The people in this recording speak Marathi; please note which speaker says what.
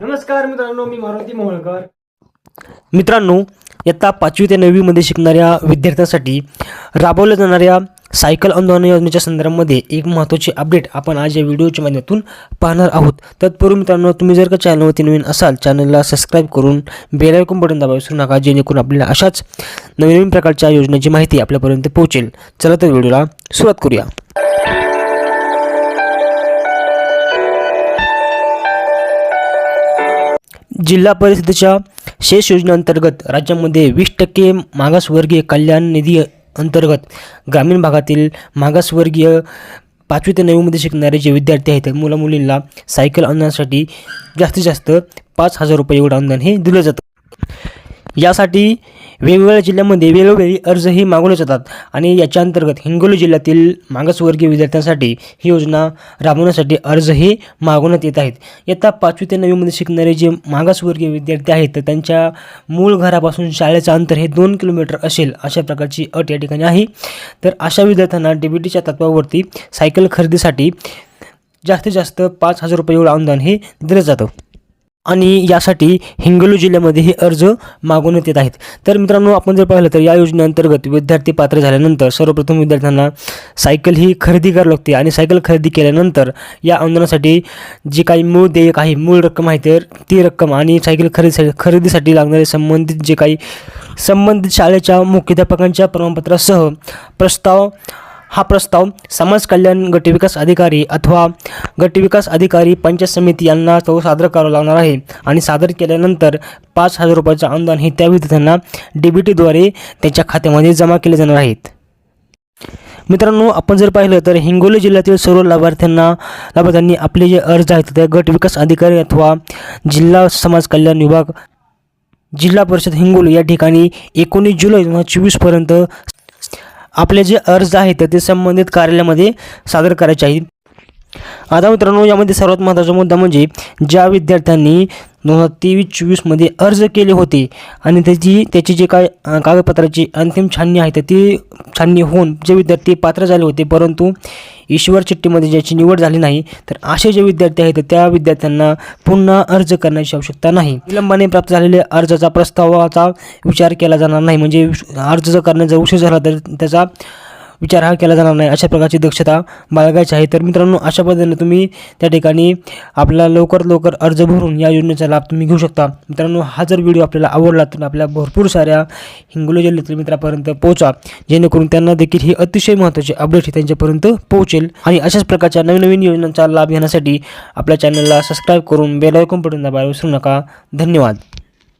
Speaker 1: नमस्कार मित्रांनो मी मारुती मोहोळकर.
Speaker 2: मित्रांनो इयत्ता पाचवी ते नववीमध्ये शिकणाऱ्या विद्यार्थ्यांसाठी राबवल्या जाणाऱ्या सायकल आंदोलन योजनेच्या संदर्भामध्ये एक महत्त्वाची अपडेट आपण आज या व्हिडिओच्या माध्यमातून पाहणार आहोत. तत्पूर्वी मित्रांनो तुम्ही जर का चॅनलवरती नवीन असाल चॅनलला सबस्क्राईब करून बेल आयकॉन बटन दाबा विसरू नका जेणेकरून आपल्याला अशाच नवीन नवीन प्रकारच्या योजनेची माहिती आपल्यापर्यंत पोहोचेल. चला तर व्हिडिओला सुरुवात करूया. जिल्हा परिषदेच्या शेष योजनेअंतर्गत राज्यामध्ये वीस टक्के मागासवर्गीय कल्याण निधी अंतर्गत ग्रामीण भागातील मागासवर्गीय पाचवी ते नववीमध्ये शिकणारे जे विद्यार्थी आहेत मुलामुलींना सायकल आणण्यासाठी जास्तीत जास्त पाच हजार रुपये एवढं अनुदान हे दिलं जातं. यासाठी वेगवेगळ्या जिल्ह्यामध्ये वेळोवेळी अर्जही मागवले जातात आणि याच्या अंतर्गत हिंगोली जिल्ह्यातील मागासवर्गीय विद्यार्थ्यांसाठी ही योजना राबवण्यासाठी अर्जही मागवण्यात येत आहेत. इयत्ता पाचवी ते नववीमध्ये शिकणारे जे मागासवर्गीय विद्यार्थी आहेत तर त्यांच्या मूळ घरापासून शाळेचं अंतर हे दोन किलोमीटर असेल अशा प्रकारची अट या ठिकाणी आहे. तर अशा विद्यार्थ्यांना डी बी टीच्या तत्वावरती सायकल खरेदीसाठी जास्तीत जास्त पाच हजार रुपये एवढं अनुदान हे दिलं जातं. आणि यासाठी हिंगोली जिल्ह्यामध्ये हे अर्ज मागवण्यात येत आहेत. तर मित्रांनो आपण जर पाहिलं तर या योजनेअंतर्गत विद्यार्थी पात्र झाल्यानंतर सर्वप्रथम विद्यार्थ्यांना सायकल ही खरेदी करावी लागते आणि सायकल खरेदी केल्यानंतर या अनुदानासाठी जी काही मूळ देयक आहे मूळ रक्कम आहे तर ती रक्कम आणि सायकल खरेदीसाठी खरेदीसाठी लागणारे संबंधित जे काही संबंधित शाळेच्या मुख्याध्यापकांच्या प्रमाणपत्रासह प्रस्ताव हा प्रस्ताव समाज कल्याण गटविकास अधिकारी अथवा गटविकास अधिकारी पंचायत समिती यांना तो सादर करावा लागणार आहे. आणि सादर केल्यानंतर पाच हजार रुपयाचं अनुदान हे त्या विद्यार्थ्यांना डी बी टीद्वारे त्यांच्या खात्यामध्ये जमा केले जाणार आहेत. मित्रांनो आपण जर पाहिलं तर हिंगोली जिल्ह्यातील सर्व लाभार्थ्यांना लाभार्थ्यांनी आपले जे अर्ज आहेत ते गट विकास अधिकारी अथवा जिल्हा समाज कल्याण विभाग जिल्हा परिषद हिंगोली या ठिकाणी एकोणीस जुलै दोन हजार चोवीसपर्यंत आपले जे अर्ज आहेत ते संबंधित कार्यालयामध्ये सादर करायचे आहेत. आता मित्रांनो यामध्ये सर्वात महत्त्वाचा मुद्दा म्हणजे ज्या विद्यार्थ्यांनी दोन हजार तेवीस चोवीसमध्ये अर्ज केले होते आणि त्याची त्याची जे काय कागदपत्राची अंतिम छाननी आहे तर ती छाननी होऊन जे विद्यार्थी पात्र झाले होते परंतु ईश्वर चिठ्ठीमध्ये ज्याची निवड झाली नाही तर असे जे विद्यार्थी आहेत त्या विद्यार्थ्यांना पुन्हा अर्ज करण्याची आवश्यकता नाही. विलंबाने प्राप्त झालेल्या अर्जाचा प्रस्तावाचा विचार केला जाणार नाही. म्हणजे अर्ज जर करण्याचा उशीर झाला तर त्याचा विचार हा केला जाणार नाही. अशा प्रकारची दक्षता बाळगायची आहे. तर मित्रांनो अशा पद्धतीने तुम्ही त्या ठिकाणी आपला लवकर लवकर अर्ज भरून या योजनेचा लाभ तुम्ही घेऊ शकता. मित्रांनो हा जर व्हिडिओ आपल्याला आवडला तर आपल्या भरपूर साऱ्या हिंगोली जिल्ह्यातील मित्रापर्यंत पोहोचा. जेणेकरून त्यांना देखील ही अतिशय महत्त्वाची अपडेट ही त्यांच्यापर्यंत पोहोचेल. आणि अशाच प्रकारच्या नवीन नवीन योजनांचा लाभ घेण्यासाठी आपल्या चॅनलला सबस्क्राईब करून बेलायकॉन पटून दाबायला विसरू नका. धन्यवाद.